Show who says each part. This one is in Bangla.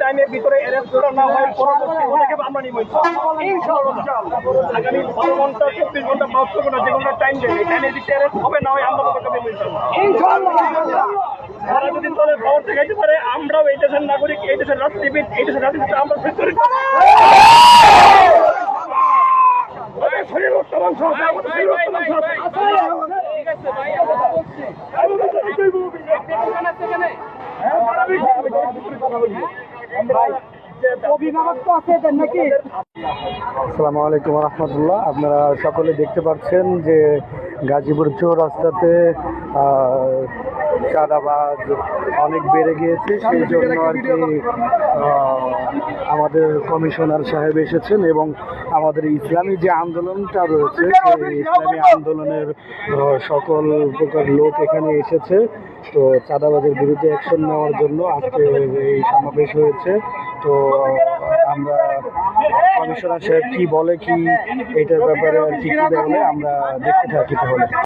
Speaker 1: টাইমের ভিতরে অ্যারেস্ট করা না হয় পরবর্তী পদক্ষেপ আমরা নিব আগামী বারো ঘণ্টা চব্বিশ ঘণ্টা বাহাত্তর ঘণ্টা যে কোনো টাইম দেবে। টাইমের ভিতরে অ্যারেস্ট হবে না হয় আমরা পদক্ষেপ নিব তারা যদি দলের পাওয়ার দেখাইতে পারে আমরাও এই দেশের নাগরিক এই দেশের রাজনীতিবিদ এই দেশের রাজনীতি আমরা বর্তমান
Speaker 2: আসসালামু আলাইকুম রহমতুল্লাহ। আপনারা সকলে দেখতে পাচ্ছেন যে গাজীপুর চোর রাস্তাতে চাঁদাবাজ অনেক বেড়ে গিয়েছে, সেই জন্য আর কি আমাদের কমিশনার সাহেব এসেছেন এবং আমাদের ইসলামী যে আন্দোলনটা রয়েছে, সেই ইসলামী আন্দোলনের সকল প্রকার লোক এখানে এসেছে। তো চাঁদাবাজের বিরুদ্ধে অ্যাকশন নেওয়ার জন্য আজকে এই সমাবেশ হয়েছে। তো আমরা কমিশনার সাহেব কি বলে, কি এটার ব্যাপারে আর কি কি বলে আমরা দেখতে থাকি তাহলে।